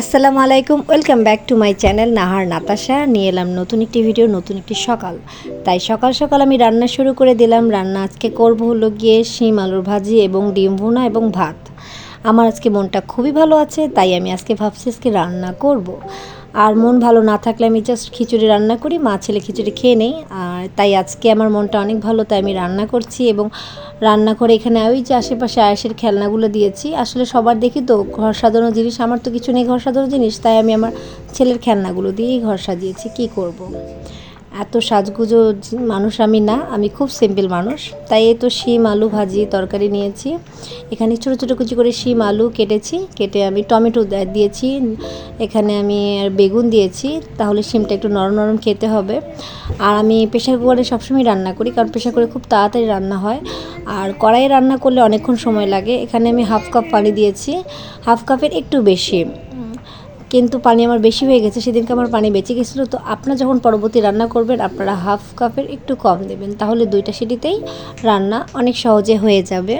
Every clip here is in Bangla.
আসসালামু আলাইকুম, welcome back to my channel Nahar Natasha. নিয়ে এলাম নতুন একটি ভিডিও, নতুন একটি সকাল। তাই সকাল সকাল আমি রান্না শুরু করে দিলাম। রান্না আজকে করব হলো গিয়ে শিম আলুর ভাজি এবং ডিম ভুনা এবং ভাত। আমার আজকে মনটা খুবই ভালো আছে, তাই আমি আজকে ভাবছি আজকে রান্না করব। আর মন ভালো না থাকলে আমি জাস্ট খিচুড়ি রান্না করি, মা ছেলে খিচুড়ি খেয়ে নেই, আর তাই আজকে আমার মনটা অনেক ভালো, তাই আমি রান্না করছি এবং রান্না করে এখানে ওই যে আশেপাশে আয়েসের খেলনাগুলো দিয়েছি আসলে সবার দেখি তো ঘর সাজানো জিনিস, আমার তো কিছু নেই ঘর সাজানো জিনিস, তাই আমি আমার ছেলের খেলনাগুলো দিয়েই ঘর সাজিয়েছি, কি করব। এত সাজগুজো মানুষ আমি না, আমি খুব সিম্পল মানুষ। তাই এই তো শিম, আলু ভাজি, তরকারি নিয়েছি। এখানে ছোটো ছোটো কুচি করে শিম, আলু কেটেছি। কেটে আমি টমেটো দিয়েছি। এখানে আমি আর বেগুন দিয়েছি। তাহলে শিমটা একটু নরম নরম খেতে হবে। আর আমি প্রেশার কুকারে সবসময় রান্না করি, কারণ প্রেশার কুকারে খুব তাড়াতাড়ি রান্না হয়। আর কড়াইয়ে রান্না করলে অনেকক্ষণ সময় লাগে। এখানে আমি হাফ কাপ পানি দিয়েছি। হাফ কাপের একটু বেশি। কিন্তু পানি আমার বেশি হয়ে গেছে, সেদিনকে আমার পানি বেঁচে গেছিল। তো আপনারা যখন পরবর্তী রান্না করবেন, আপনারা হাফ কাপের একটু কম দেবেন। তাহলে দুইটা সিটিতেই রান্না অনেক সহজে হয়ে যাবে।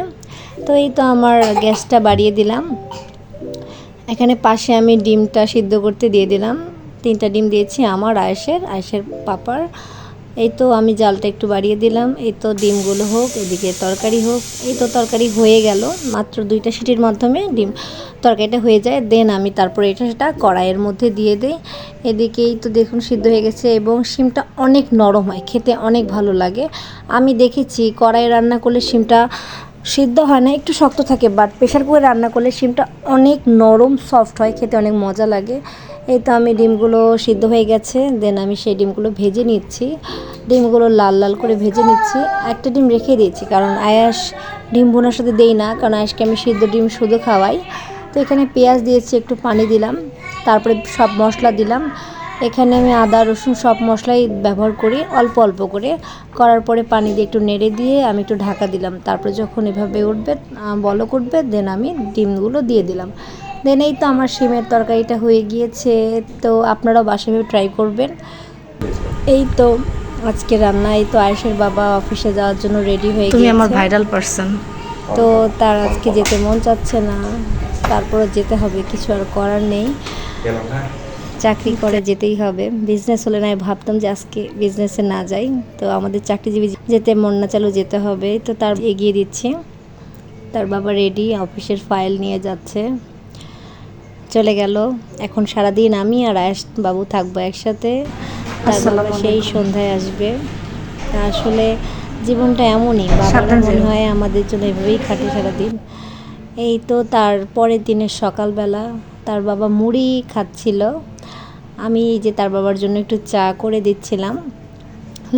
তো এই তো আমার গ্যাসটা বাড়িয়ে দিলাম। এখানে পাশে আমি ডিমটা সিদ্ধ করতে দিয়ে দিলাম। তিনটা ডিম দিয়েছি আমার আয়েসের আয়েসের পাপার এই তো আমি জালটা একটু বাড়িয়ে দিলাম, এই তো ডিমগুলো হোক, এদিকে তরকারি হোক, এই তো তরকারি হয়ে গেল, মাত্র দুইটা সিটির মাধ্যমে ডিম তরকারিটা হয়ে যায়, দেন আমি তারপরে এটা সেটা কড়াইয়ের মধ্যে দিয়ে দিই এদিকেই তো দেখুন সিদ্ধ হয়ে গেছে এবং শিমটা অনেক নরম হয়, খেতে অনেক ভালো লাগে, আমি দেখেছি কড়াইয়ে রান্না করলে শিমটা সিদ্ধ হয় না, একটু শক্ত থাকে বাট প্রেশার কুকারে রান্না করলে শিমটা অনেক নরম সফট হয়, খেতে অনেক মজা লাগে এই তো আমি ডিমগুলো সিদ্ধ হয়ে গেছে দেন আমি সেই ডিমগুলো ভেজে নিচ্ছি। ডিমগুলো লাল লাল করে ভেজে নিচ্ছি। একটা ডিম রেখে দিয়েছি, কারণ আয়াস ডিম বোনার সাথে দেই না, কারণ আয়াসকে আমি সিদ্ধ ডিম শুধু খাওয়াই। তো এখানে পেঁয়াজ দিয়েছি, একটু পানি দিলাম, তারপরে সব মশলা দিলাম। এখানে আমি আদা, রসুন সব মশলাই ব্যবহার করি, অল্প অল্প করে। করার পরে পানি দিয়ে একটু নেড়ে দিয়ে আমি একটু ঢাকা দিলাম। তারপরে যখন এভাবে উঠবে বলক উঠবে দেন আমি ডিমগুলো দিয়ে দিলাম। দেন এই তো আমার শিমের তরকারিটা হয়ে গিয়েছে তো আপনারাও বাসায় ট্রাই করবেন। এই তো আজকে রান্না এই তো আয়েশের বাবা অফিসে যাওয়ার জন্য রেডি হয়ে তুমি আমার ভাইরাল পারসন তো তার আজকে যেতে মন চাচ্ছে না তারপরে যেতে হবে কিছু আর করার নেই। চাকরি করে যেতেই হবে। বিজনেস হলে না ভাবতাম যে আজকে বিজনেসে না যাই তো আমাদের চাকরিজীবী যেতে মন না চালু যেতে হবে। তো তার এগিয়ে দিচ্ছে। তার বাবা রেডি অফিসের ফাইল নিয়ে যাচ্ছে। চলে গেল। এখন সারাদিন আমি আর আয়েশ বাবু থাকব একসাথে। সেই সন্ধ্যায় আসবে। আসলে জীবনটা এমনই বাবারা মনে হয় আমাদের জন্য এভাবেই খাটে সারাদিন। এই তো তার পরের দিনের সকালবেলা তার বাবা মুড়ি খাচ্ছিল। আমি যে তার বাবার জন্য একটু চা করে দিচ্ছিলাম।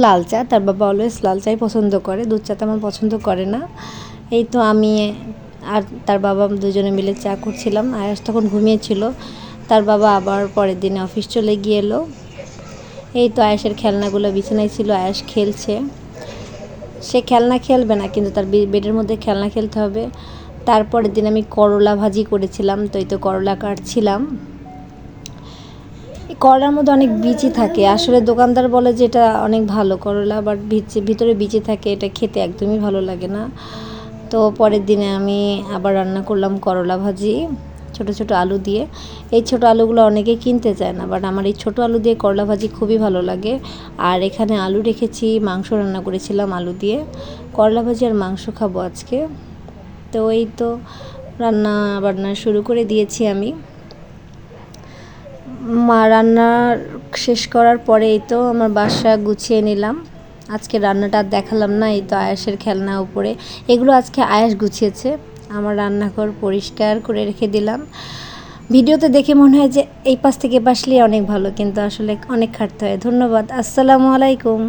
লাল চা তার বাবা অলওয়েজ লাল চাই পছন্দ করে দুধ চা তেমন পছন্দ করে না। এই তো আমি আর তার বাবা দুজনে মিলে চা করছিলাম। আয়াস তখন ঘুমিয়েছিল। তার বাবা আবার পরের দিনে অফিস চলে গিয়ে এলো। এই তো আয়াসের খেলনাগুলো বিছানায় ছিল, আয়াস খেলছে। সে খেলনা খেলবে না, কিন্তু তার বেডের মধ্যে খেলনা খেলতে হবে। তারপরের দিন আমি করলা ভাজি করেছিলাম, তো এই তো করলা কাটছিলাম। করলার মধ্যে অনেক বিচি থাকে। আসলে দোকানদার বলে যে এটা অনেক ভালো, করলা বাট ভিতরে বিচি থাকে, এটা খেতে একদমই ভালো লাগে না। তো পরের দিনে আমি আবার রান্না করলাম করলা ভাজি, ছোট ছোট আলু দিয়ে। এই ছোট আলুগুলো অনেকে কিনতে চায় না বাট আমার এই ছোট আলু দিয়ে করলা ভাজি খুবই ভালো লাগে। আর এখানে আলু রেখেছি, মাংস রান্না করেছিলাম আলু দিয়ে। করলা ভাজি আর মাংস খাব আজকে। তো এই তো রান্না বান্না শুরু করে দিয়েছি আমি। মা রান্না শেষ করার পরে এই তো আমার বাসা গুছিয়ে নিলাম। আজকে রান্নাটা দেখালাম না, এই তো আয়াসের খেলনা উপরে। এগুলো আজকে আয়াস গুছিয়েছে। আমার রান্নাঘর পরিষ্কার করে রেখে দিলাম। ভিডিওতে দেখে মনে হয় যে এই পাশ থেকে পাশলেই অনেক ভালো, কিন্তু আসলে অনেক খাটতে হয়। ধন্যবাদ। আসসালামু আলাইকুম।